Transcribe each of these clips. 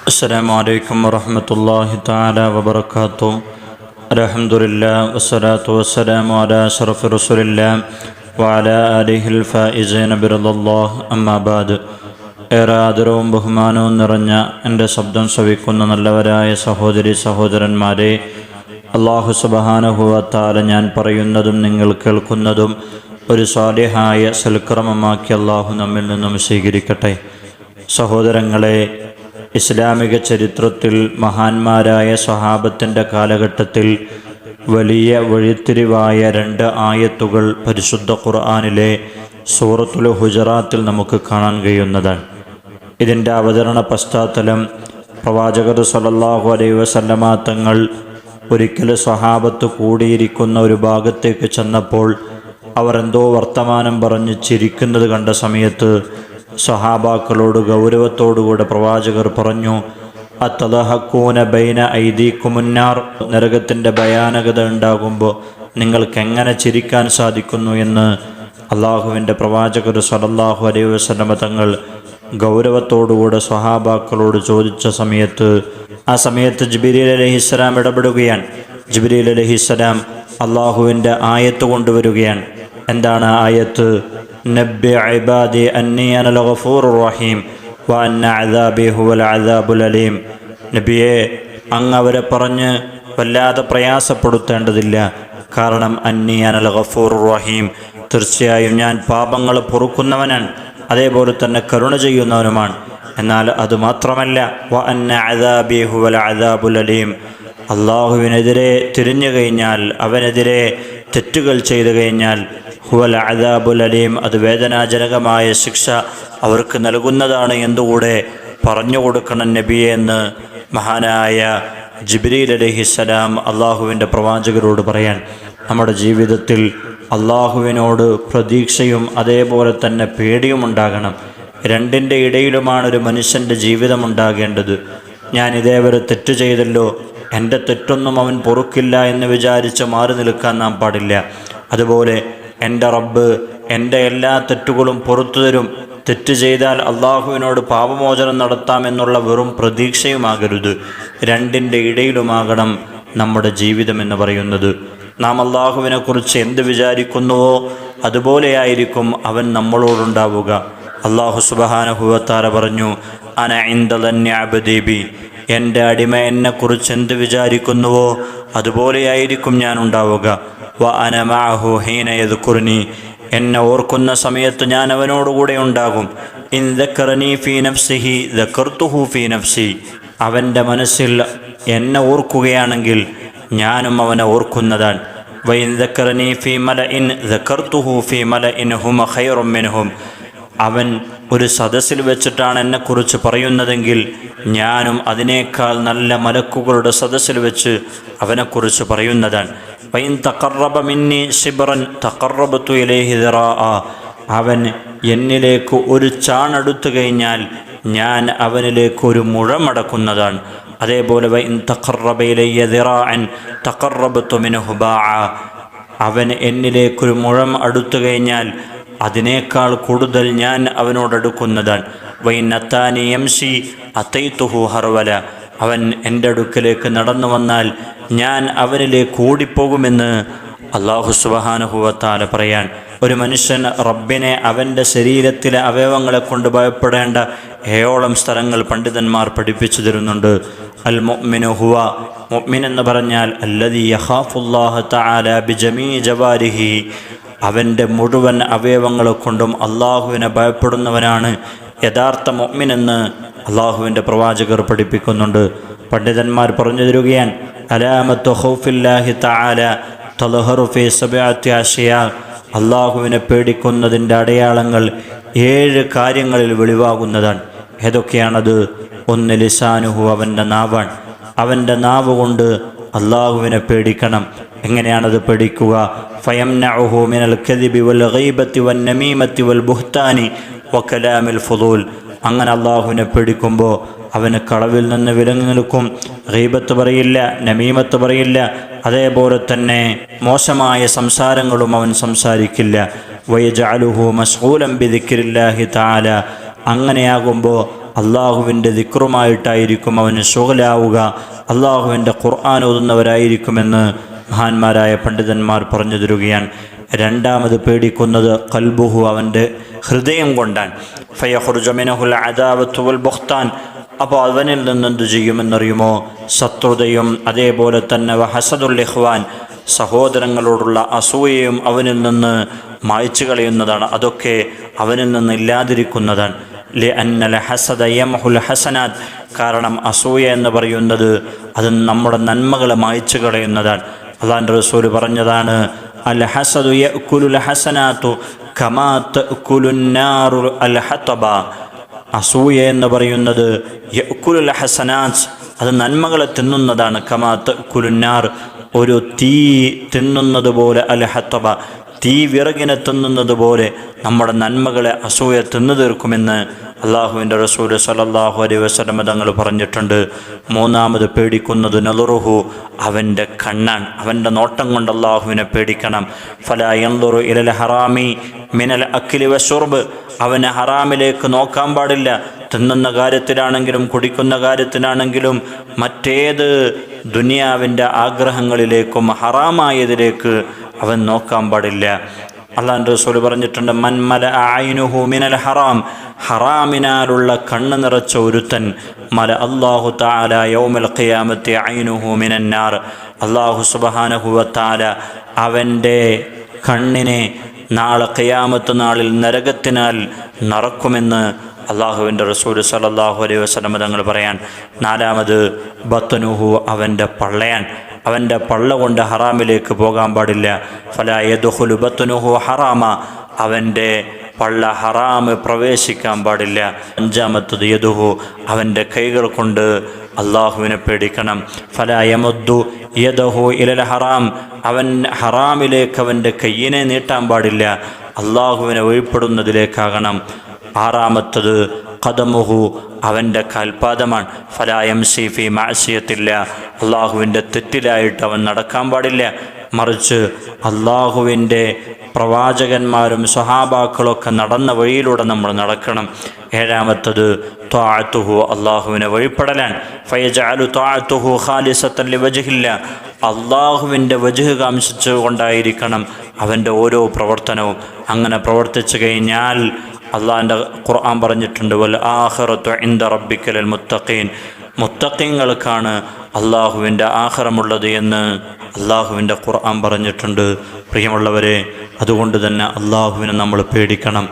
السلام عليكم ورحمة الله تعالى وبركاته الحمد لله والصلاة والسلام على أشرف رسول الله وعلى آله الفائزين برضا الله أما بعد ഏറെ ആദരവും ബഹുമാനവും നിറഞ്ഞ എൻ്റെ ശബ്ദം ശ്രവിക്കുന്ന നല്ലവരായ സഹോദരി സഹോദരന്മാരെ അള്ളാഹു സുബഹാനുഭവത്താല ഞാൻ പറയുന്നതും നിങ്ങൾ കേൾക്കുന്നതും ഒരു സ്വാലിഹായ സൽക്രമമാക്കി അള്ളാഹു നമ്മിൽ നിന്നും സ്വീകരിക്കട്ടെ സഹോദരങ്ങളെ ഇസ്ലാമിക ചരിത്രത്തിൽ മഹാന്മാരായ സ്വഹാബത്തിന്റെ കാലഘട്ടത്തിൽ വലിയ വഴിത്തിരിവായ രണ്ട് ആയത്തുകൾ പരിശുദ്ധ ഖുർആാനിലെ സൂറത്തുൽ ഹുജറാത്തിൽ നമുക്ക് കാണാൻ കഴിയുന്നതാണ്. ഇതിന്റെ അവതരണ പശ്ചാത്തലം പ്രവാചകർ സല്ലല്ലാഹു അലൈഹി വസല്ലമ തങ്ങൾ ഒരിക്കൽ സ്വഹാബത്ത് കൂടിയിരിക്കുന്ന ഒരു ഭാഗത്തേക്ക് ചെന്നപ്പോൾ അവർ എന്തോ വർത്തമാനം പറഞ്ഞ് ചിരിക്കുന്നത് കണ്ട സമയത്ത് സ്വഹാബാക്കളോട് ഗൗരവത്തോടുകൂടെ പ്രവാചകർ പറഞ്ഞു അത്തലഹക്കൂന ബൈന ഐദീക്കുമുന്നാർ. നരകത്തിന്റെ ഭയാനകത ഉണ്ടാകുമ്പോൾ നിങ്ങൾക്ക് എങ്ങനെ ചിരിക്കാൻ സാധിക്കുന്നു എന്ന് അള്ളാഹുവിന്റെ പ്രവാചകർ സലല്ലാഹു അലൈ വസ്ലമ തങ്ങൾ ഗൗരവത്തോടുകൂടെ സ്വഹാബാക്കളോട് ചോദിച്ച സമയത്ത് ആ സമയത്ത് ജിബിരി അലഹിസ്സലാം ഇടപെടുകയാണ്. ജിബിരി അലഹിസ്സലാം അള്ളാഹുവിന്റെ ആയത്ത് കൊണ്ടുവരികയാണ്. എന്താണ് ആയത്ത്? ഇബാദി അന്നി അനൽ ഗഫൂർ റഹീം വ അന്ന അദാബി ഹുവൽ അദാബുൽ അലീം നബിയെ അങ്ങ് അവരെ പറഞ്ഞ് വല്ലാതെ പ്രയാസപ്പെടുത്തേണ്ടതില്ല. കാരണം അന്നി അനൽ ഗഫൂർ റഹീം. തീർച്ചയായും ഞാൻ പാപങ്ങൾ പൊറുക്കുന്നവനാണ്. അതേപോലെ തന്നെ കരുണ ചെയ്യുന്നവനുമാണ്. എന്നാൽ അതുമാത്രമല്ല വ അന്ന അദാബി ഹുവൽ അദാബുൽ അലീം അള്ളാഹുവിനെതിരെ തിരിഞ്ഞു കഴിഞ്ഞാൽ അവനെതിരെ തെറ്റുകൾ ചെയ്തു കഴിഞ്ഞാൽ ഹുവൽ അദാബുൽ അലീം അത് വേദനാജനകമായ ശിക്ഷ അവർക്ക് നൽകുന്നതാണ് എന്തുകൂടെ പറഞ്ഞു കൊടുക്കണം നബിയെ എന്ന് മഹാനായ ജിബ്രീൽ അലഹിസ്സലാം അള്ളാഹുവിന്റെ പ്രവാചകരോട് പറയാൻ. നമ്മുടെ ജീവിതത്തിൽ അള്ളാഹുവിനോട് പ്രതീക്ഷയും അതേപോലെ തന്നെ പേടിയും ഉണ്ടാകണം. രണ്ടിന്റെ ഇടയിലുമാണ് ഒരു മനുഷ്യന്റെ ജീവിതം ഉണ്ടാകേണ്ടത്. ഞാൻ ഇതേവരെ തെറ്റ് ചെയ്തല്ലോ എന്റെ തെറ്റൊന്നും അവൻ പൊറുക്കില്ല എന്ന് വിചാരിച്ച് മാറി നിൽക്കാൻ നാം പാടില്ല. അതുപോലെ എന്റെ റബ്ബ് എന്റെ എല്ലാ തെറ്റുകളും പുറത്തു തരും. തെറ്റ് ചെയ്താൽ അള്ളാഹുവിനോട് പാപമോചനം നടത്താമെന്നുള്ള വെറും പ്രതീക്ഷയുമാകരുത്. രണ്ടിന്റെ ഇടയിലുമാകണം നമ്മുടെ ജീവിതം എന്ന് പറയുന്നത്. നാം അള്ളാഹുവിനെക്കുറിച്ച് എന്ത് വിചാരിക്കുന്നുവോ അതുപോലെയായിരിക്കും അവൻ നമ്മളോടുണ്ടാവുക. അള്ളാഹു സുബഹാനഹുവത്താര പറഞ്ഞു അന എന്റെ അടിമ എന്നെക്കുറിച്ച് എന്ത് വിചാരിക്കുന്നുവോ അതുപോലെയായിരിക്കും ഞാൻ ഉണ്ടാവുക. എന്നെ ഓർക്കുന്ന സമയത്ത് ഞാൻ അവനോടുകൂടെ ഉണ്ടാകും. ഇൻ ഫീ നഫ്സിഹി ഫീ നഫ്സി. അവന്റെ മനസ്സിൽ എന്നെ ഓർക്കുകയാണെങ്കിൽ ഞാനും അവനെ ഓർക്കുന്നതാണ്. വൈൻ ദക്കറനി ഫീ മല ഇൻ ദക്കർത്തുഹു ഫീ മല ഇൻ ഹുമ ഖൈറും മിൻഹും. അവൻ ഒരു സദസ്സിൽ വെച്ചിട്ടാണ് എന്നെക്കുറിച്ച് പറയുന്നതെങ്കിൽ ഞാനും അതിനേക്കാൾ നല്ല മലക്കുകളുടെ സദസ്സിൽ വെച്ച് അവനെക്കുറിച്ച് പറയുന്നതാണ്. വൈൻ തക്കറബ മിന്നി ഷിബറൻ തക്കറബത്തു ഇലേഹി അവൻ എന്നിലേക്ക് ഒരു ചാണെടുത്തു കഴിഞ്ഞാൽ ഞാൻ അവനിലേക്ക് ഒരു മുഴമടക്കുന്നതാണ് അതേപോലെ വൈൻ തക്കറബയിലെയ്യ ദിറാൻ തക്കറബത്തു മിനുഹുബാ അവൻ എന്നിലേക്കൊരു മുഴം അടുത്തു കഴിഞ്ഞാൽ അതിനേക്കാൾ കൂടുതൽ ഞാൻ അവനോടടുക്കുന്നതാണ് വൈനത്താനി എം സി അത്തൈത്തുഹു ഹർവല. അവൻ എന്റെ അടുക്കലേക്ക് നടന്നു വന്നാൽ ഞാൻ അവനിലേക്ക് ഓടിപ്പോകുമെന്ന് അള്ളാഹു സുബഹാനുഭവത്താല പറയാൻ ഒരു മനുഷ്യൻ റബ്ബിനെ അവന്റെ ശരീരത്തിലെ അവയവങ്ങളെ കൊണ്ട് ഭയപ്പെടേണ്ട ഏഴോളം സ്ഥലങ്ങൾ പണ്ഡിതന്മാർ പഠിപ്പിച്ചു തരുന്നുണ്ട്. അൽ മൊമിനു ഹുവ. മൊമിൻ എന്ന് പറഞ്ഞാൽ അല്ലതി യഹാഫുല്ലാഹ തആല ബിജമീ ജവാരിഹി. അവന്റെ മുഴുവൻ അവയവങ്ങളെ കൊണ്ടും അള്ളാഹുവിനെ ഭയപ്പെടുന്നവനാണ് യഥാർത്ഥ മൊമ്മിനെന്ന് അള്ളാഹുവിന്റെ പ്രവാചകർ പഠിപ്പിക്കുന്നുണ്ട്. പണ്ഡിതന്മാർ പറഞ്ഞു തരുകയാണ് അലാമത്ത് അള്ളാഹുവിനെ പേടിക്കുന്നതിന്റെ അടയാളങ്ങൾ ഏഴ് കാര്യങ്ങളിൽ വെളിവാകുന്നതാണ്. ഏതൊക്കെയാണത്? ഒന്ന് ലിസാനുഹു അവന്റെ നാവാണ്. അവന്റെ നാവ് കൊണ്ട് അള്ളാഹുവിനെ പേടിക്കണം. എങ്ങനെയാണത് പഠിക്കുക മിനൽ കദിബി വൽ വൽ ബുഹ്താനി ഫുദൂൽ. അങ്ങനെ അള്ളാഹുവിനെ പേടിക്കുമ്പോൾ അവന് കളവിൽ നിന്ന് വിലങ്ങി നിൽക്കും. റീബത്ത് പറയില്ല നമീമത്ത് പറയില്ല. അതേപോലെ തന്നെ മോശമായ സംസാരങ്ങളും അവൻ സംസാരിക്കില്ല. വൈജാലുഹു മസ്ഹൂലം ബിദിക്കിരില്ലാഹി താല അങ്ങനെയാകുമ്പോൾ അള്ളാഹുവിന്റെ ദിക്റുമായിട്ടായിരിക്കും അവന് ശുഗലാവുക അള്ളാഹുവിന്റെ ഖുർആൻ ഓതുന്നവരായിരിക്കുമെന്ന് മഹാന്മാരായ പണ്ഡിതന്മാർ പറഞ്ഞു തരുകയാണ്. രണ്ടാമത് പേടിക്കുന്നത് കൽബുഹു അവന്റെ ഹൃദയം കൊണ്ടാണ്. ഫയഹുർജമിനഹുൽ അദാവത്തുവൽ ബുഖ്താൻ. അപ്പോൾ അവനിൽ നിന്ന് എന്തു ചെയ്യുമെന്നറിയുമോ? ശത്രുതയും അതേപോലെ തന്നെ വഹസദുൽ ഇഖ്വാൻ. സഹോദരങ്ങളോടുള്ള അസൂയയും അവനിൽ നിന്ന് മായ്ച്ചു കളയുന്നതാണ്. അതൊക്കെ അവനിൽ നിന്ന് ഇല്ലാതിരിക്കുന്നതാണ്. ലി അന്നൽ ഹസദ യമഹുൽ ഹസനാത്. കാരണം അസൂയ എന്ന് പറയുന്നത് അത് നമ്മുടെ നന്മകളെ മായ്ച്ചു കളയുന്നതാണ്. അള്ളാന്റെ റസൂൽ പറഞ്ഞതാണ് അൽ ഹസദു യഅ്കുലുൽ ഹസനാത്തു കമാ തഅ്കുലുൻ അൽ ഹതബ അസൂയ എന്ന് പറയുന്നത് യഅ്കുലുൽ ഹസനാത്ത് അത് നന്മകളെ തിന്നുന്നതാണ്. കമാത്ത് കുലുന്നാർ ഒരു തീ തിന്നുന്നത് പോലെ അൽ ഹത്തബ തീ വിറകിനെ തിന്നുന്നത് പോലെ നമ്മുടെ നന്മകളെ അസൂയ തിന്നു തീർക്കുമെന്ന് അള്ളാഹുവിന്റെ റസൂൽ സലല്ലാഹു അലൈ വസ്ലമ തങ്ങൾ പറഞ്ഞിട്ടുണ്ട് മൂന്നാമത് പേടിക്കുന്നത് നലുറുഹു അവന്റെ കണ്ണാണ് അവന്റെ നോട്ടം കൊണ്ട് അള്ളാഹുവിനെ പേടിക്കണം. ഫല എന്നുറു ഇലൽ ഹറാമി മിനൽ അക്കിലി വസുർബ് അവനെ ഹറാമിലേക്ക് നോക്കാൻ പാടില്ല. തിന്നുന്ന കാര്യത്തിലാണെങ്കിലും കുടിക്കുന്ന കാര്യത്തിലാണെങ്കിലും മറ്റേത് ദുനിയാവിന്റെ ആഗ്രഹങ്ങളിലേക്കും ഹറാമായതിലേക്ക് അവൻ നോക്കാൻ പാടില്ല. അള്ളാന്റെ റസൂൽ പറഞ്ഞിട്ടുണ്ട് മന്മല ആയിനുഹു മിനൽ ഹറാം ഹറാമിനാലുള്ള കണ്ണ് നിറച്ച ഒരുത്തൻ മല അള്ളാഹു താല യൗമൽ ഖിയാമത്തെ ഐനുഹു മിനന്നാർ. അള്ളാഹു സുബഹാനഹുവ താല അവന്റെ കണ്ണിനെ നാളെ ഖിയാമത്ത് നാളിൽ നരകത്തിനാൽ നറക്കുമെന്ന് അള്ളാഹുവിന്റെ റസൂൽ സലല്ലാഹു അലൈഹി വസ്ലമ തങ്ങൾ പറയാൻ. നാലാമത് ബത്തനുഹു അവന്റെ പള്ളയാൻ. അവന്റെ പള്ള കൊണ്ട് ഹറാമിലേക്ക് പോകാൻ പാടില്ല. ഫല യദുഹുലു ബത്തനുഹു ഹറാമ. അവന്റെ പള്ള ഹറാമ് പ്രവേശിക്കാൻ പാടില്ല. അഞ്ചാമത്തത് യദുഹു. അവന്റെ കൈകൾ കൊണ്ട് അള്ളാഹുവിനെ പേടിക്കണം. ഫല യമദ്ദു യദഹു ഇലൽ ഹറാം. അവൻ ഹറാമിലേക്ക് അവന്റെ കയ്യിനെ നീട്ടാൻ പാടില്ല. അള്ളാഹുവിനെ ഒഴിപ്പെടുന്നതിലേക്കാകണം ആറാമത്തത് കദമുഹു അവന്റെ കാൽപാദമാണ്. ഫലായം സീഫി മാസിയത്തില്ല അള്ളാഹുവിന്റെ തെറ്റിലായിട്ട് അവൻ നടക്കാൻ പാടില്ല. മറിച്ച് അള്ളാഹുവിന്റെ പ്രവാചകന്മാരും സ്വഹാബാക്കളൊക്കെ നടന്ന വഴിയിലൂടെ നമ്മൾ നടക്കണം. ഏഴാമത്തത് ത്വാത്തുഹു അള്ളാഹുവിനെ വഴിപ്പെടലാൻ ഫയജാലു ത്വാത്തുഹു ഖാലിസത്തല്ലി വജഹില്ല അള്ളാഹുവിന്റെ വജുഹ് കാംക്ഷിച്ചു കൊണ്ടായിരിക്കണം അവന്റെ ഓരോ പ്രവർത്തനവും. അങ്ങനെ പ്രവർത്തിച്ചു കഴിഞ്ഞാൽ അള്ളാഹിന്റെ ഖുർആൻ പറഞ്ഞിട്ടുണ്ട് വൽ ആഹറത്തു ഇന്ദ റബ്ബിക്കലൽ മുത്തഖീൻ. മുത്തഖീങ്ങൾക്കാണ് അള്ളാഹുവിന്റെ ആഹ്റമുള്ളത് എന്ന് അള്ളാഹുവിന്റെ ഖുർആൻ പറഞ്ഞിട്ടുണ്ട്. പ്രിയമുള്ളവരെ അതുകൊണ്ട് തന്നെ അള്ളാഹുവിനെ നമ്മൾ പേടിക്കണം.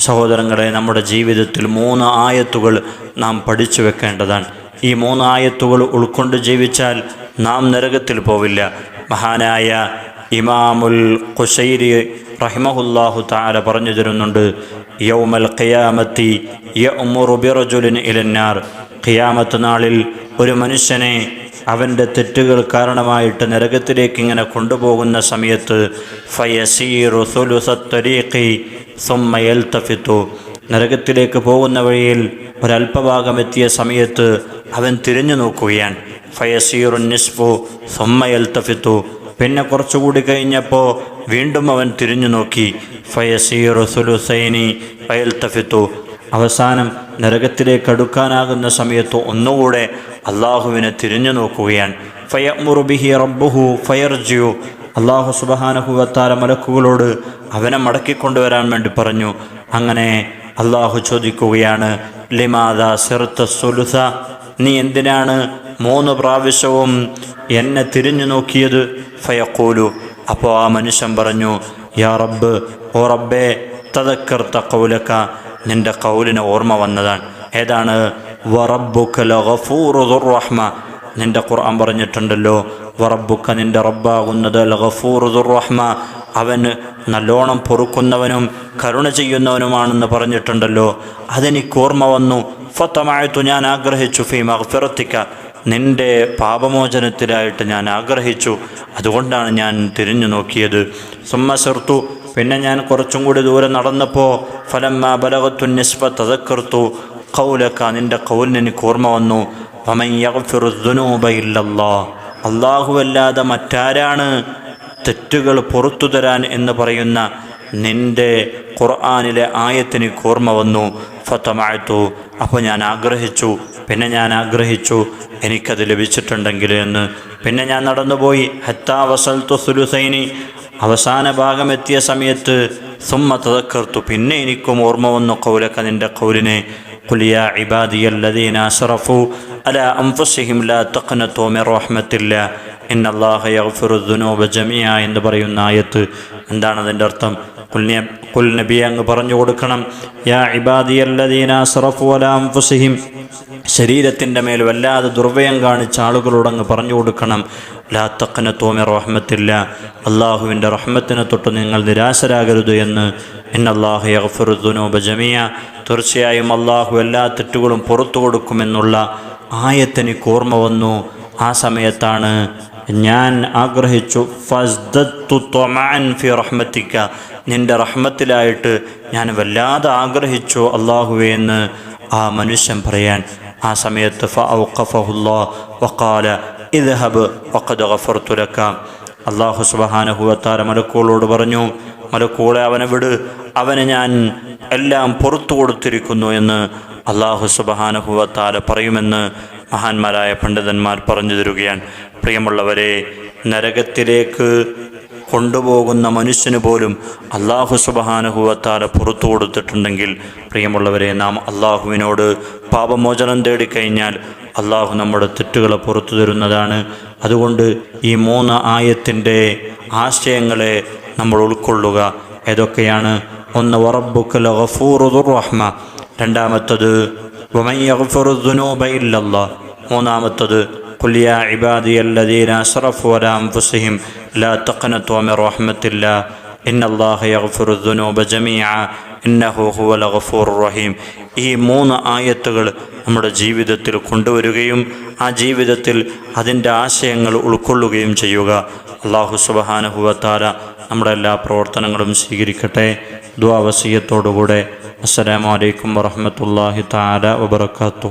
സഹോദരങ്ങളെ നമ്മുടെ ജീവിതത്തിൽ മൂന്ന് ആയത്തുകൾ നാം പഠിച്ചു വെക്കേണ്ടതാണ്. ഈ മൂന്ന് ആയത്തുകൾ ഉൾക്കൊണ്ട് ജീവിച്ചാൽ നാം നരകത്തിൽ പോവില്ല. മഹാനായ ഇമാമുൽ ഖുശൈരി റഹിമഹുല്ലാഹു താല പറഞ്ഞു തരുന്നുണ്ട് യൗമൽ ഖിയാമത്തി യഉമുറു ബിറജുലിൻ ഇലന്നാർ. ഖിയാമത്ത് നാളിൽ ഒരു മനുഷ്യനെ അവന്റെ തെറ്റുകൾ കാരണമായിട്ട് നരകത്തിലേക്ക് ഇങ്ങനെ കൊണ്ടുപോകുന്ന സമയത്ത് ഫയസീറു സുലുസത്തരീഖി സുമ്മയൽത്തഫിത്തു നരകത്തിലേക്ക് പോകുന്ന വഴിയിൽ ഒരല്പഭാഗം എത്തിയ സമയത്ത് അവൻ തിരിഞ്ഞു നോക്കുകയാണ്. ഫയസീറു നിസ്ഫു സുമ്മയൽത്തഫിത്തു പിന്നെ കുറച്ചുകൂടി കഴിഞ്ഞപ്പോൾ വീണ്ടും അവൻ തിരിഞ്ഞു നോക്കി. ഫയസീറു ഫയൽത്തഫിത്തു അവസാനം നരകത്തിലേക്ക് അടുക്കാനാകുന്ന സമയത്ത് ഒന്നുകൂടെ അള്ളാഹുവിനെ തിരിഞ്ഞു നോക്കുകയാണ്. ഫയ മുറുബിഹി റബ്ബുഹു ഫയർജിയു. അള്ളാഹു സുബഹാനഹുവത്താര മലക്കുകളോട് അവനെ മടക്കിക്കൊണ്ടുവരാൻ വേണ്ടി പറഞ്ഞു. അങ്ങനെ അള്ളാഹു ചോദിക്കുകയാണ് ലിമാദ സിർത്ത സുലുസ? നീ എന്തിനാണ് മൂന്ന് പ്രാവശ്യവും എന്നെ തിരിഞ്ഞു നോക്കിയത്? ഫയക്കൂലു അപ്പോൾ ആ മനുഷ്യൻ പറഞ്ഞു യാ റബ്ബ് ഓ റബ്ബേ തതക്കർ കൗലക്ക നിന്റെ കൗലിന് ഓർമ്മ വന്നതാണ്. ഏതാണ്? റഹ്മ നിന്റെ ഖുർആൻ പറഞ്ഞിട്ടുണ്ടല്ലോ വറബുക്ക നിന്റെ റബ്ബാകുന്നത് റഹ്മ അവന് നല്ലോണം പൊറുക്കുന്നവനും കരുണ ചെയ്യുന്നവനുമാണെന്ന് പറഞ്ഞിട്ടുണ്ടല്ലോ. അതെനിക്ക് ഓർമ്മ വന്നു. ഫത്തമായത്തു ഞാൻ ആഗ്രഹിച്ചു ഫീ മഹ്ഫിറത്തിക്ക നിന്റെ പാപമോചനത്തിലായിട്ട് ഞാൻ ആഗ്രഹിച്ചു. അതുകൊണ്ടാണ് ഞാൻ തിരിഞ്ഞു നോക്കിയത്. സുമ്മസർത്തു പിന്നെ ഞാൻ കുറച്ചും കൂടി ദൂരെ നടന്നപ്പോൾ ഫലമ്മ ബലകത്തു നിസ്ബ തതക്കർത്തു കൗലക്ക നിന്റെ കൗലിന് എനിക്ക് ഓർമ്മ വന്നു. അള്ളാഹുവല്ലാതെ മറ്റാരാണ് തെറ്റുകൾ പുറത്തു തരാൻ എന്ന് പറയുന്ന നിന്റെ ഖുർആാനിലെ ആയത്തിന് ഓർമ്മ വന്നു. ഫത്തമായത്തു അപ്പോൾ ഞാൻ ആഗ്രഹിച്ചു പിന്നെ ഞാൻ ആഗ്രഹിച്ചു എനിക്കത് ലഭിച്ചിട്ടുണ്ടെങ്കിൽ എന്ന്. പിന്നെ ഞാൻ നടന്നുപോയി. ഹത്താ വസൽത്തു സുലുസൈനി. അവസാന ഭാഗമെത്തിയ സമയത്ത് സുമ്മ തതക്കർത്തു പിന്നെ എനിക്കും ഓർമ്മ വന്നു കൗലക്ക നിന്റെ കൗലിനെ കുലിയ ഇബാദിയല്ലദീന അസ്റഫു അല അംഫുസിഹിം ലാ മിർ റഹ്മത്തില്ല. ഇന്ന എന്ന് പറയുന്ന ആയത്ത് എന്താണ് അതിന്റെ അർത്ഥം കുൽ കുൽ നബി അങ്ങ് പറഞ്ഞു കൊടുക്കണം യാ ഇബാദിയല്ലദീന അസ്റഫു ശരീരത്തിന്റെ മേൽ വല്ലാതെ ദുർവ്യയം കാണിച്ച ആളുകളോട് അങ്ങ് പറഞ്ഞു കൊടുക്കണം ലാ തക്കന തോമി റഹ്മത്തില്ല. അള്ളാഹുവിന്റെ റഹ്മത്തിനെ തൊട്ട് നിങ്ങൾ നിരാശരാകരുത് എന്ന്. അള്ളാഹു യഗ്ഫിറുദ്ദുനൂബ ജമിയ തീർച്ചയായും അള്ളാഹു എല്ലാ തെറ്റുകളും പുറത്തു കൊടുക്കുമെന്നുള്ള ആയത്തെനിക്ക് ഓർമ്മ വന്നു. ആ സമയത്താണ് ഞാൻ ആഗ്രഹിച്ചു ഫസ്ദത്തു ത്വമാൻ ഫി റഹ്മത്തിക്ക. നിന്റെ റഹ്മത്തിലായിട്ട് ഞാൻ വല്ലാതെ ആഗ്രഹിച്ചു അള്ളാഹുവെ എന്ന് ആ മനുഷ്യൻ പറയാൻ. ആ സമയത്ത് വഖാല ഇദ്ഹബ് വഖദ് ഗഫർതു ലക അള്ളാഹു സുബ്ഹാനഹു വതആല പറഞ്ഞു മലക്കുകളെ അവനെ വിട് അവന് ഞാൻ എല്ലാം പുറത്തു കൊടുത്തിരിക്കുന്നു എന്ന് അള്ളാഹു സുബ്ഹാനഹു വതആല പറയുമെന്ന് മഹാന്മാരായ പണ്ഡിതന്മാർ പറഞ്ഞു തരുകയാണ്. പ്രിയമുള്ളവരെ നരകത്തിലേക്ക് കൊണ്ടുപോകുന്ന മനുഷ്യന് പോലും അള്ളാഹു സുബഹാനുഭവത്താല പുറത്തു കൊടുത്തിട്ടുണ്ടെങ്കിൽ പ്രിയമുള്ളവരെ നാം അള്ളാഹുവിനോട് പാപമോചനം തേടിക്കഴിഞ്ഞാൽ അള്ളാഹു നമ്മുടെ തെറ്റുകളെ പുറത്തു തരുന്നതാണ്. അതുകൊണ്ട് ഈ മൂന്ന് ആയത്തിന്റെ ആശയങ്ങളെ നമ്മൾ ഉൾക്കൊള്ളുക. ഏതൊക്കെയാണ്? ഒന്ന് വറബുക്കൽ റഹ്മ രണ്ടാമത്തത് ഇല്ലല്ലാ മൂന്നാമത്തത് قل يا عبادي الذين أسرفوا على أنفسهم لا تقنطوا من رحمة الله إن الله يغفر الذنوب جميعا ഇന്നഹു ഹുവൽ ഗഫൂർ റഹീം ഈ മൂന്ന് ആയത്തുകൾ നമ്മുടെ ജീവിതത്തിൽ കൊണ്ടുവരികയും ആ ജീവിതത്തിൽ അതിൻ്റെ ആശയങ്ങൾ ഉൾക്കൊള്ളുകയും ചെയ്യുക അള്ളാഹു സുബഹാനഹുവത്താര നമ്മുടെ എല്ലാ പ്രവർത്തനങ്ങളും സ്വീകരിക്കട്ടെ ദ്വാവസീയത്തോടുകൂടെ അസ്സലാമലൈക്കും വറഹമത്തല്ലാഹി താല വബർക്കാത്തു